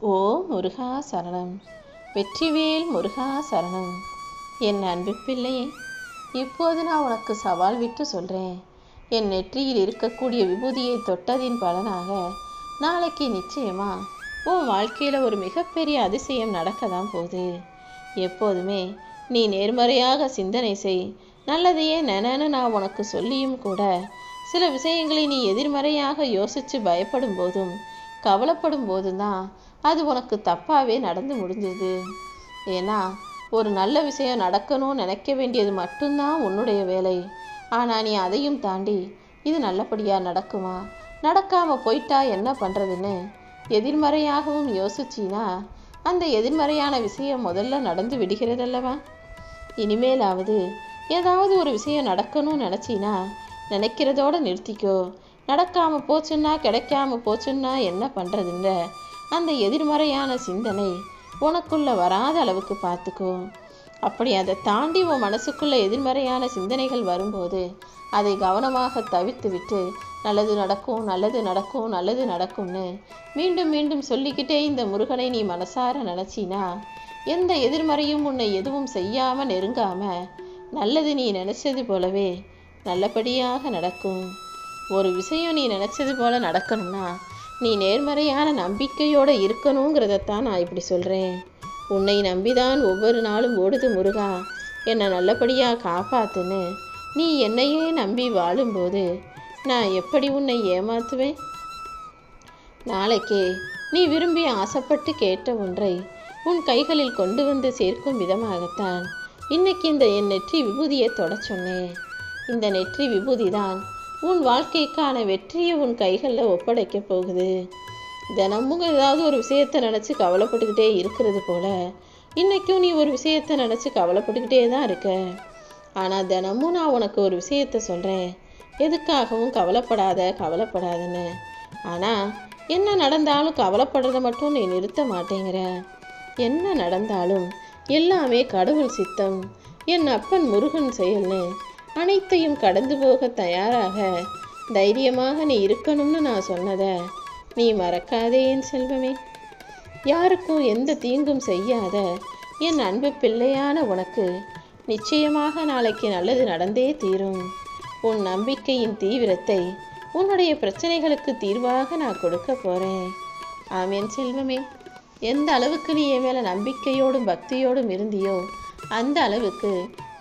ஓ முருகா சரணம். வெற்றிவேல் முருகா சரணம். என் அன்பு பிள்ளையே இப்போது நான் உனக்கு சவால் விட்டு சொல்கிறேன் என் நெற்றியில் இருக்கக்கூடிய விபூதியை தொட்டதின் பலனாக நாளைக்கு நிச்சயமா உன் வாழ்க்கையில் ஒரு மிகப்பெரிய அதிசயம் நடக்க தான் போகுது. எப்போதுமே நீ நேர்மறையாக சிந்தனை செய். நல்லதையே நனன்னு நான் உனக்கு சொல்லியும் கூட சில விஷயங்களை நீ எதிர்மறையாக யோசித்து பயப்படும் போதும் கவலைப்படும் போதும் தான் அது உனக்கு தப்பாகவே நடந்து முடிஞ்சது. ஏன்னா ஒரு நல்ல விஷயம் நடக்கணும்னு நினைக்க வேண்டியது மட்டும்தான் உன்னுடைய வேலை. ஆனால் நீ அதையும் தாண்டி இது நல்லபடியாக நடக்குமா? நடக்காமல் போயிட்டா என்ன பண்ணுறதுன்னு எதிர்மறையாகவும் யோசிச்சினா அந்த எதிர்மறையான விஷயம் முதல்ல நடந்து விடுகிறதல்லவா? இனிமேலாவது ஏதாவது ஒரு விஷயம் நடக்கணும்னு நினச்சினா நினைக்கிறதோட நிறுத்திக்கோ. நடக்காமல் போச்சுன்னா கிடைக்காம போச்சுன்னா என்ன பண்ணுறதுன்ற அந்த எதிர்மறையான சிந்தனை உனக்குள்ள வராத அளவுக்கு பார்த்துக்கோ. அப்படி அதை தாண்டி உன் மனசுக்குள்ள எதிர்மறையான சிந்தனைகள் வரும்போது அதை கவனமாக தவிர்த்து விட்டு நல்லது நடக்கும் நல்லது நடக்கும் நல்லது நடக்கும்னு மீண்டும் மீண்டும் சொல்லிக்கிட்டே இந்த முருகனை நீ மனசார நினச்சினா எந்த எதிர்மறையும் உன்னை எதுவும் செய்யாமல் நெருங்காமல் நல்லது நீ நினச்சது போலவே நல்லபடியாக நடக்கும். ஒரு விஷயம் நீ நினச்சது போல நடக்கணும்னா நீ நேர்மறையான நம்பிக்கையோட இருக்கணுங்கிறதத்தான் நான் இப்படி சொல்கிறேன் உன்னை நம்பிதான் ஒவ்வொரு நாளும் ஓடுது முருகா. என்னை நல்லபடியாக காப்பாத்துன்னு. நீ என்னையே நம்பி வாழும்போது நான் எப்படி உன்னை ஏமாத்துவேன்? நாளைக்கே நீ விரும்பி ஆசைப்பட்டு கேட்ட ஒன்றை உன் கைகளில் கொண்டு வந்து சேர்க்கும் விதமாகத்தான் இன்னைக்கு இந்த என் நெற்றி விபூதியை தொட சொன்னேன். இந்த நெற்றி விபூதி தான் உன் வாழ்க்கைக்கான வெற்றியை உன் கைகளில் ஒப்படைக்க போகுது. தினமும் ஏதாவது ஒரு விஷயத்தை நினச்சி கவலைப்பட்டுக்கிட்டே இருக்கிறது போல இன்றைக்கும் நீ ஒரு விஷயத்தை நினச்சி கவலைப்பட்டுக்கிட்டே தான் இருக்க. ஆனால் தினமும் நான் உனக்கு ஒரு விஷயத்த சொல்கிறேன் எதுக்காகவும் கவலைப்படாத கவலைப்படாதன்னு. ஆனால் என்ன நடந்தாலும் கவலைப்படுறத மட்டும் நீ நிறுத்த மாட்டேங்கிற. என்ன நடந்தாலும் எல்லாமே கடவுள் சித்தம். என் அப்பன் முருகன் செயல்னு. அனைத்தையும் கடந்து போக தயாராக. தைரியமாக நீ இருக்கணும்னு நான் சொன்னதை நீ மறக்காதே என் செல்வமே. யாருக்கும் எந்த தீங்கும் செய்யாத என் அன்பு பிள்ளையான உனக்கு நிச்சயமாக நாளைக்கு நல்லது நடந்தே தீரும். உன் நம்பிக்கையின் தீவிரத்தை உன்னுடைய பிரச்சனைகளுக்கு தீர்வாக நான் கொடுக்க போறேன். ஆமேன் செல்வமே. எந்த அளவுக்கு நீ என் மேல நம்பிக்கையோடும் பக்தியோடும் இருந்தியோ அந்த அளவுக்கு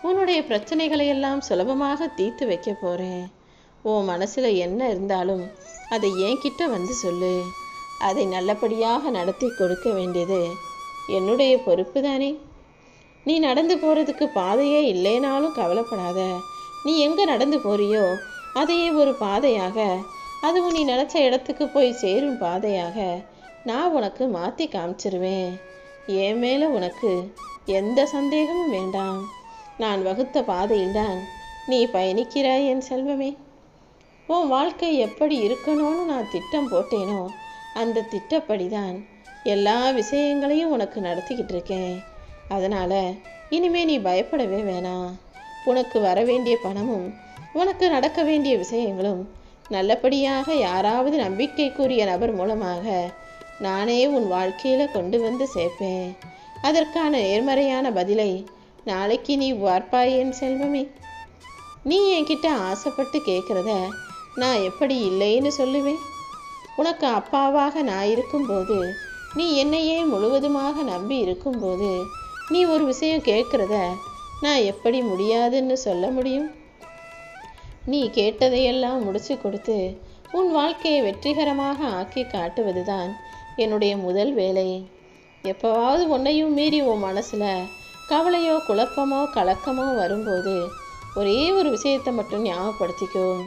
உன்னுடைய பிரச்சனைகளை எல்லாம் சுலபமாக தீர்த்து வைக்க போறேன். உன் மனசுல என்ன இருந்தாலும் அதை என்கிட்ட வந்து சொல்லு. அதை நல்லபடியாக நடத்தி கொடுக்க வேண்டியது என்னுடைய பொறுப்பு தானே நீ நடந்து போறதுக்கு பாதையே இல்லைனாலும் கவலைப்படாத. நீ எங்க நடந்து போறியோ அதையே ஒரு பாதையாக அதுவும் நீ நினச்ச இடத்துக்கு போய் சேரும் பாதையாக நான் உனக்கு மாற்றி காமிச்சிருவேன். என் மேலே உனக்கு எந்த சந்தேகமும் வேண்டாம். நான் வகுத்த பாதையில்தான் நீ பயணிக்கிறாய் என் செல்வமே. உன் வாழ்க்கை எப்படி இருக்கணும்னு நான் திட்டம் போட்டேனோ அந்த திட்டப்படி தான் எல்லா விஷயங்களையும் உனக்கு நடத்திக்கிட்டு இருக்கேன் அதனால் இனிமே நீ பயப்படவே வேணாம் உனக்கு வர வேண்டிய பணமும் உனக்கு நடக்க வேண்டிய விஷயங்களும் நல்லபடியாக யாராவது நம்பிக்கைக்குரிய நபர் மூலமாக நானே உன் வாழ்க்கையில் கொண்டு வந்து சேர்ப்பேன். அதற்கான நேர்மறையான பதிலை நாளைக்கு நீ வார்ப்பாய் என் செல்வமே. நீ என்கிட்ட ஆசைப்பட்டு கேட்குறத நான் எப்படி இல்லைன்னு சொல்லுவேன். உனக்கு அப்பாவாக நான் இருக்கும்போது நீ என்னையே முழுவதுமாக நம்பி இருக்கும்போது நீ ஒரு விஷயம் கேட்குறத நான் எப்படி முடியாதுன்னு சொல்ல முடியும்? நீ கேட்டதையெல்லாம் முடிச்சு கொடுத்து உன் வாழ்க்கையை வெற்றிகரமாக ஆக்கி காட்டுவதுதான் என்னுடைய முதல் வேலை. எப்போவாவது உன்னையும் மீறி உன் மனசில் கவலையோ குழப்பமோ கலக்கமோ வரும்போது ஒரே ஒரு விஷயத்தை மட்டும் ஞாபகப்படுத்திக்கோ.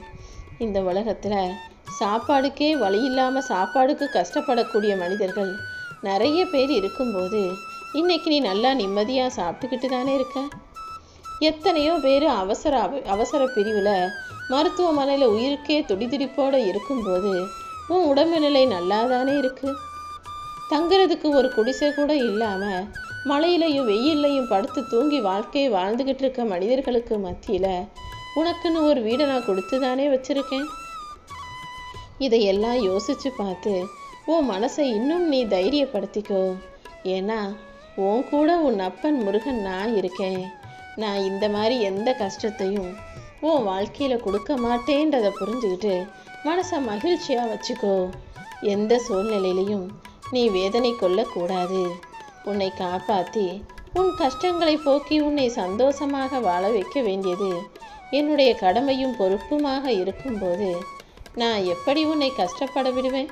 இந்த உலகத்தில் சாப்பாடுக்கே வழி இல்லாமல் சாப்பாடுக்கு கஷ்டப்படக்கூடிய மனிதர்கள் நிறைய பேர் இருக்கும்போது இன்னைக்கு நீ நல்லா நிம்மதியாக சாப்பிட்டுக்கிட்டு தானே இருக்க? எத்தனையோ பேர் அவசர அவ- அவசர பிரிவில் மருத்துவமனையில் உயிருக்கே துடிதுடிப்போடு இருக்கும்போது உன் உடம்பு நிலை நல்லா தானே இருக்குது தங்குறதுக்கு ஒரு குடிசை கூட இல்லாமல் மழையிலையும் வெயில்லையும் படுத்து தூங்கி வாழ்க்கையை வாழ்ந்துக்கிட்டு இருக்க மனிதர்களுக்கு மத்தியில் உனக்குன்னு ஒரு வீடை நான் கொடுத்து தானே வச்சுருக்கேன்? இதையெல்லாம் யோசிச்சு பார்த்து உன் மனசை இன்னும் நீ தைரியப்படுத்திக்கோ. ஏன்னா உன் கூட உன் அப்பன் முருகன் நான் இருக்கேன். நான் இந்த மாதிரி எந்த கஷ்டத்தையும் உன் வாழ்க்கையில் கொடுக்க மாட்டேன்றதை புரிஞ்சுக்கிட்டு மனசை மகிழ்ச்சியாக வச்சுக்கோ. எந்த சூழ்நிலையிலையும் நீ வேதனை கொள்ளக்கூடாது. உன்னை காப்பாற்றி உன் கஷ்டங்களை போக்கி உன்னை சந்தோஷமாக வாழ வைக்க வேண்டியது என்னுடைய கடமையும் பொறுப்புமாக இருக்கும்போது நான் எப்படி உன்னை கஷ்டப்பட விடுவேன்?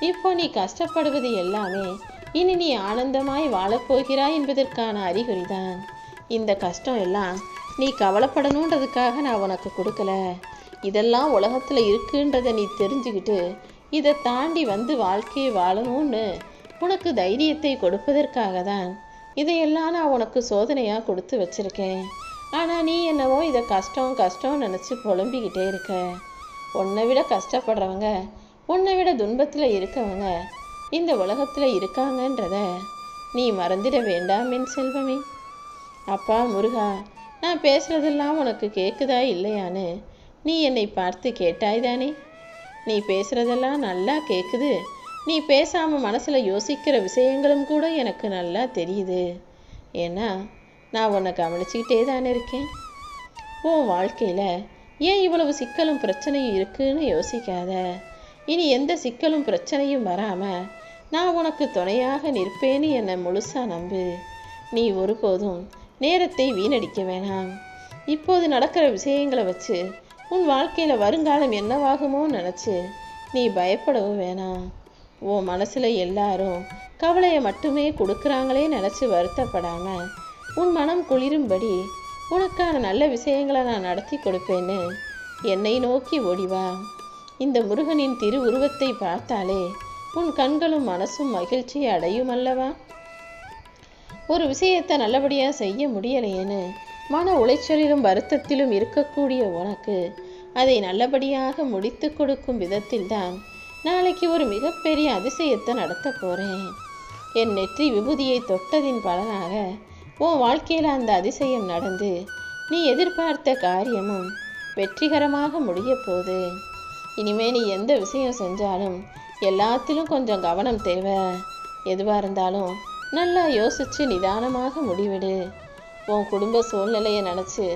இப்போ நீ கஷ்டப்படுவது எல்லாமே இனி நீ ஆனந்தமாய் வாழப்போகிறாய் என்பதற்கான அறிகுறிதான். இந்த கஷ்டம் எல்லாம் நீ கவலைப்படணுன்றதுக்காக நான் உனக்கு கொடுக்கல. இதெல்லாம் உலகத்தில் இருக்குன்றதை நீ தெரிஞ்சுக்கிட்டு இதை தாண்டி வந்து வாழ்க்கையை வாழணும்னு உனக்கு தைரியத்தை கொடுப்பதற்காக தான் இதையெல்லாம் நான் உனக்கு சோதனையாக கொடுத்து வச்சிருக்கேன். ஆனால் நீ என்னவோ இதை கஷ்டம் கஷ்டம் நினச்சி புலம்பிக்கிட்டே இருக்க. உன்னை விட கஷ்டப்படுறவங்க உன்னை விட துன்பத்தில் இருக்கவங்க இந்த உலகத்தில் இருக்காங்கன்றத நீ மறந்திட வேண்டாம் என் செல்வமே. அப்பா முருகா நான் பேசுகிறதெல்லாம் உனக்கு கேட்குதா இல்லையான்னு நீ என்னை பார்த்து கேட்டாய் தானே நீ பேசுகிறதெல்லாம் நல்லா கேட்குது நீ பேசாமல் மனசில் யோசிக்கிற விஷயங்களும் கூட எனக்கு நல்லா தெரியுது. ஏன்னா நான் உன்னை கவனிச்சுக்கிட்டே தானே இருக்கேன். உன் வாழ்க்கையில் ஏன் இவ்வளவு சிக்கலும் பிரச்சனையும் இருக்குன்னு யோசிக்காத. இனி எந்த சிக்கலும் பிரச்சனையும் வராமல் நான் உனக்கு துணையாக நிற்பேன்னு என்னை முழுசா நம்பு. நீ ஒருபோதும் நேரத்தை வீணடிக்க வேணாம். இப்போது நடக்கிற விஷயங்களை வச்சு உன் வாழ்க்கையில் வருங்காலம் என்னவாகுமோ நினச்சி நீ பயப்படவும் வேணாம். உன் மனசில் எல்லாரும் கவலையை மட்டுமே கொடுக்குறாங்களே நினச்சி வருத்தப்படாம உன் மனம் குளிரும்படி உனக்கான நல்ல விஷயங்களை நான் நடத்தி கொடுப்பேன்னு என்னை நோக்கி ஓடிவா இந்த முருகனின் திருவுருவத்தை பார்த்தாலே உன் கண்களும் மனசும் மகிழ்ச்சி அடையும் அல்லவா? ஒரு விஷயத்தை நல்லபடியாக செய்ய முடியலையேன்னு மன உளைச்சலிலும் வருத்தத்திலும் இருக்கக்கூடிய உனக்கு அதை நல்லபடியாக முடித்து கொடுக்கும் விதத்தில்தான் நாளைக்கு ஒரு மிகப்பெரிய அதிசயத்தை நடத்த போகிறேன் என் நெற்றி விபூதியை தொட்டதின் பலனாக உன் வாழ்க்கையில் அந்த அதிசயம் நடந்து நீ எதிர்பார்த்த காரியமும் வெற்றிகரமாக முடிய போகுது. இனிமே நீ எந்த விஷயம் செஞ்சாலும் எல்லாத்திலும் கொஞ்சம் கவனம் தேவை. எதுவாக இருந்தாலும் நல்லா யோசித்து நிதானமாக முடிவிடு. உன் குடும்ப சூழ்நிலையை நினச்சி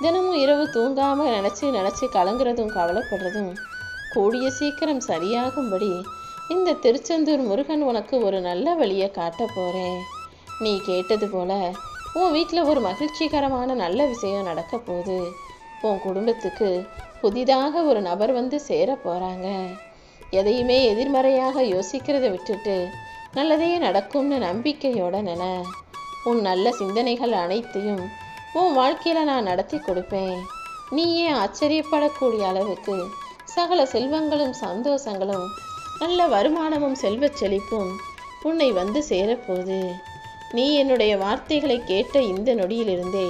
தினமும் இரவு தூங்காமல் நினச்சி நினச்சி கலங்குறதும் கவலைப்படுறதும் கூடிய சீக்கிரம் சரியாகும்படி இந்த திருச்செந்தூர் முருகன் உனக்கு ஒரு நல்ல வழியை காட்ட போகிறேன் நீ கேட்டது போல உன் வீட்டில் ஒரு மகிழ்ச்சிகரமான நல்ல விஷயம் நடக்க போகுது. உன் குடும்பத்துக்கு புதிதாக ஒரு நபர் வந்து சேர போகிறாங்க எதையுமே எதிர்மறையாக யோசிக்கிறத விட்டுட்டு நல்லதே நடக்கும்னு நம்பிக்கையோட நின. உன் நல்ல சிந்தனைகள் அனைத்தையும் உன் வாழ்க்கையில் நான் நடத்தி கொடுப்பேன். நீயே ஆச்சரியப்படக்கூடிய அளவுக்கு சகல செல்வங்களும் சந்தோஷங்களும் நல்ல வருமானமும் செல்வச் செழிப்பும் உன்னை வந்து சேரப்போகுது. நீ என்னுடைய வார்த்தைகளை கேட்ட இந்த நொடியிலிருந்தே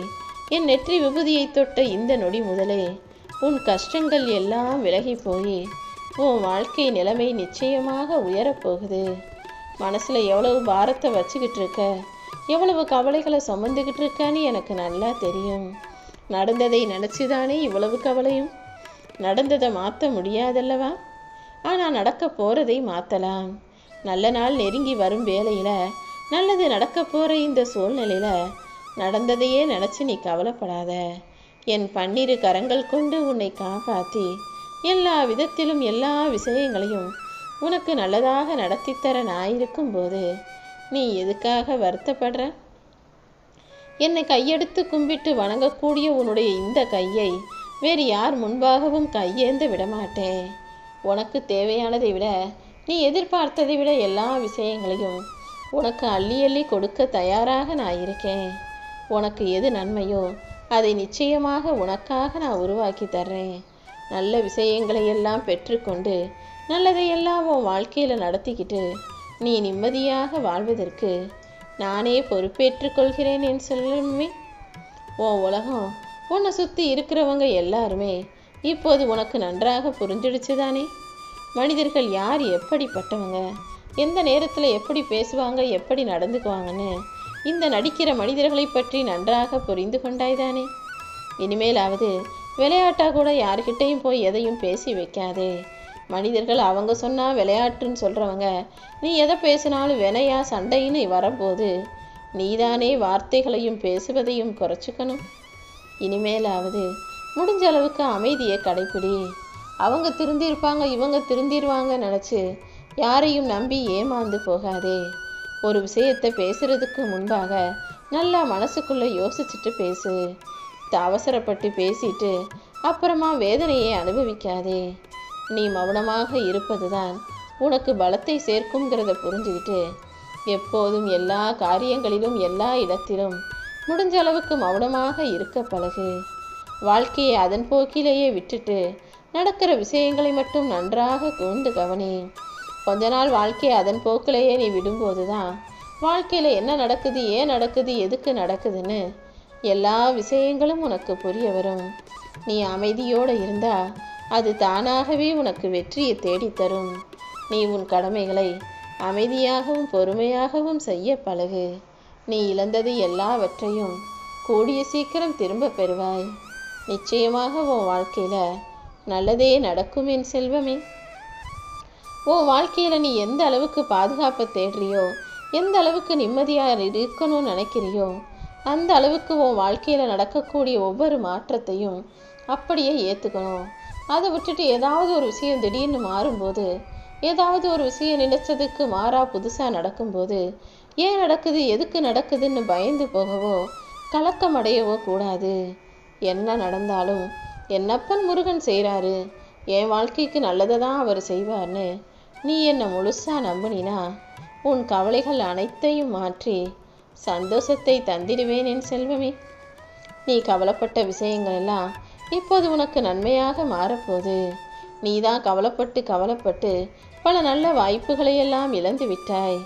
என் நெற்றி விபூதியை தொட்ட இந்த நொடி முதலே உன் கஷ்டங்கள் எல்லாம் விலகி போய் உன் வாழ்க்கை நிலைமை நிச்சயமாக உயரப்போகுது. மனசில் எவ்வளவு பாரத்தை வச்சுக்கிட்டு இருக்க எவ்வளவு கவலைகளை சுமந்துக்கிட்டு இருக்கன்னு எனக்கு நல்லா தெரியும். நடந்ததை நினச்சிதானே இவ்வளவு கவலையும்? நடந்ததை மாற்ற முடியாதல்லவா? ஆனால் நடக்க போகிறதை மாற்றலாம் நல்ல நாள் நெருங்கி வரும் வேலையில் நல்லது நடக்க போகிற இந்த சூழ்நிலையில் நடந்ததையே நினச்சி நீ கவலைப்படாத. என் பன்னிரு கரங்கள் கொண்டு உன்னை காப்பாற்றி எல்லா விதத்திலும் எல்லா விஷயங்களையும் உனக்கு நல்லதாக நடத்தித்தர நான் இருக்கும்போது நீ எதுக்காக வருத்தப்படுற? என்னை கையெடுத்து கும்பிட்டு வணங்கக்கூடிய உன்னுடைய இந்த கையை வேறு யார் முன்பாகவும் கையேந்த விடமாட்டேன் உனக்கு தேவையானதை விட நீ எதிர்பார்த்ததை விட எல்லா விஷயங்களையும் உனக்கு அள்ளி அள்ளி கொடுக்க தயாராக நான் இருக்கேன். உனக்கு எது நன்மையோ அதை நிச்சயமாக உனக்காக நான் உருவாக்கி தர்றேன். நல்ல விஷயங்களை எல்லாம் பெற்றுக்கொண்டு நல்லதையெல்லாம் உன் வாழ்க்கையில் நடத்திக்கிட்டு நீ நிம்மதியாக வாழ்வதற்கு நானே பொறுப்பேற்றுக்கொள்கிறேன் என் உன் உலகம் உன்னை சுற்றி இருக்கிறவங்க எல்லாருமே இப்போது உனக்கு நன்றாக புரிஞ்சிடுச்சு தானே மனிதர்கள் யார் எப்படிப்பட்டவங்க? எந்த நேரத்தில் எப்படி பேசுவாங்க எப்படி நடந்துக்குவாங்கன்னு இந்த நடிக்கிற மனிதர்களை பற்றி நன்றாக புரிந்து கொண்டாய்தானே? இனிமேலாவது விளையாட்டாக கூட யார்கிட்டையும் போய் எதையும் பேசி வைக்காதே. மனிதர்கள் அவங்க சொன்னால் விளையாட்டுன்னு சொல்கிறவங்க நீ எதை பேசினாலும் வினையா சண்டைன்னு வரும்போது நீதானே வார்த்தைகளையும் பேசுவதையும் குறைச்சிக்கணும். இனிமேலாவது முடிஞ்ச அளவுக்கு அமைதியை கடைப்பிடி. அவங்க திருந்திருப்பாங்க இவங்க திருந்திருவாங்க நினச்சி யாரையும் நம்பி ஏமாந்து போகாதே. ஒரு விஷயத்தை பேசுறதுக்கு முன்பாக நல்லா மனசுக்குள்ளே யோசிச்சுட்டு பேசு. த- அவசரப்பட்டு பேசிட்டு அப்புறமா வேதனையை அனுபவிக்காதே. நீ மௌனமாக இருப்பதுதான் உனக்கு பலத்தை சேர்க்குங்கிறத புரிஞ்சுக்கிட்டு எப்போதும் எல்லா காரியங்களிலும் எல்லா இடத்திலும் முடிஞ்ச அளவுக்கு மௌனமாக இருக்க பழகு. வாழ்க்கையை அதன் போக்கிலேயே விட்டுட்டு நடக்கிற விஷயங்களை மட்டும் நன்றாக கூர்ந்து கவனி. கொஞ்ச நாள் வாழ்க்கையை அதன் போக்கிலேயே நீ விடும்போது தான் வாழ்க்கையில் என்ன நடக்குது ஏன் நடக்குது எதுக்கு நடக்குதுன்னு எல்லா விஷயங்களும் உனக்கு புரிய வரும். நீ அமைதியோடு இருந்தால் அது தானாகவே உனக்கு வெற்றியை தேடித் தரும். நீ உன் கடமைகளை அமைதியாகவும் பொறுமையாகவும் செய்ய பழகு. நீ இழந்தது எல்லாவற்றையும் கூடிய சீக்கிரம் திரும்ப பெறுவாய். நிச்சயமாக உன் வாழ்க்கையில நல்லதே நடக்கும் என் செல்வமே. உன் வாழ்க்கையில நீ எந்த அளவுக்கு பாதுகாப்பை தேடுறியோ எந்த அளவுக்கு நிம்மதியாக இருக்கணும்னு நினைக்கிறியோ அந்த அளவுக்கு உன் வாழ்க்கையில நடக்கக்கூடிய ஒவ்வொரு மாற்றத்தையும் அப்படியே ஏற்றுக்கணும் அதை விட்டுட்டு ஏதாவது ஒரு விஷயம் திடீர்னு மாறும்போது ஏதாவது ஒரு விஷயம் நினைச்சதுக்கு மாறா புதுசா நடக்கும்போது ஏன் நடக்குது எதுக்கு நடக்குதுன்னு பயந்து போகவோ கலக்கம் அடையவோ கூடாது. என்ன நடந்தாலும் என்னப்பன் முருகன் செய்கிறாரு என் வாழ்க்கைக்கு நல்லதை தான் அவர் செய்வார்னு நீ என்னை முழுசாக நம்பினா உன் கவலைகள் அனைத்தையும் மாற்றி சந்தோஷத்தை தந்திடுவேன் என் செல்வமே. நீ கவலைப்பட்ட விஷயங்கள் எல்லாம் இப்போது உனக்கு நன்மையாக மாறப்போகுது. நீ தான் கவலைப்பட்டு கவலைப்பட்டு பல நல்ல வாய்ப்புகளையெல்லாம் இழந்து விட்டாய்.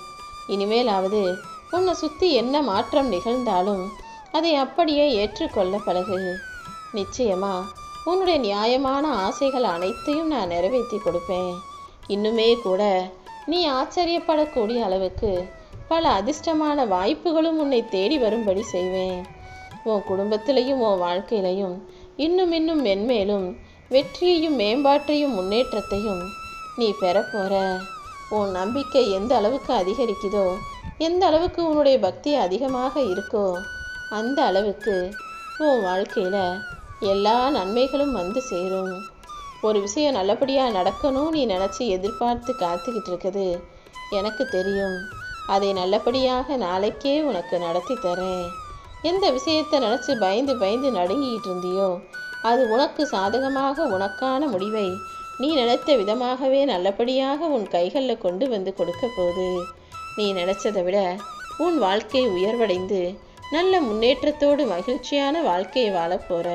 இனிமேலாவது உன்னை சுற்றி என்ன மாற்றம் நிகழ்ந்தாலும் அதை அப்படியே ஏற்றுக்கொள்ள பழகு. நிச்சயமா உன்னுடைய நியாயமான ஆசைகள் அனைத்தையும் நான் நிறைவேற்றி கொடுப்பேன். இன்னுமே கூட நீ ஆச்சரியப்படக்கூடிய அளவுக்கு பல அதிர்ஷ்டமான வாய்ப்புகளும் உன்னை தேடி வரும்படி செய்வேன். உன் குடும்பத்திலையும் உன் வாழ்க்கையிலையும் இன்னும் இன்னும் மென்மேலும் வெற்றியையும் மேம்பாட்டையும் முன்னேற்றத்தையும் நீ பெறப்போற உன் நம்பிக்கை எந்த அளவுக்கு அதிகரிக்குதோ எந்த அளவுக்கு உன்னுடைய பக்தி அதிகமாக இருக்கோ அந்த அளவுக்கு உன் வாழ்க்கையில் எல்லா நன்மைகளும் வந்து சேரும். ஒரு விஷயம் நல்லபடியாக நடக்கணும் நீ நினச்சி எதிர்பார்த்து காத்துக்கிட்டு இருக்குது. எனக்கு தெரியும் அதை நல்லபடியாக நாளைக்கே உனக்கு நடத்தி தரேன். எந்த விஷயத்தை நினச்சி பயந்து பயந்து நடுங்கிட்டு இருந்தியோ அது உனக்கு சாதகமாக உனக்கான முடிவை நீ நினைத்த விதமாகவே நல்லபடியாக உன் கைகளில் கொண்டு வந்து கொடுக்க போது நீ நினைச்சதை விட உன் வாழ்க்கை உயர்வடைந்து நல்ல முன்னேற்றத்தோடு மகிழ்ச்சியான வாழ்க்கையை வாழப் போற.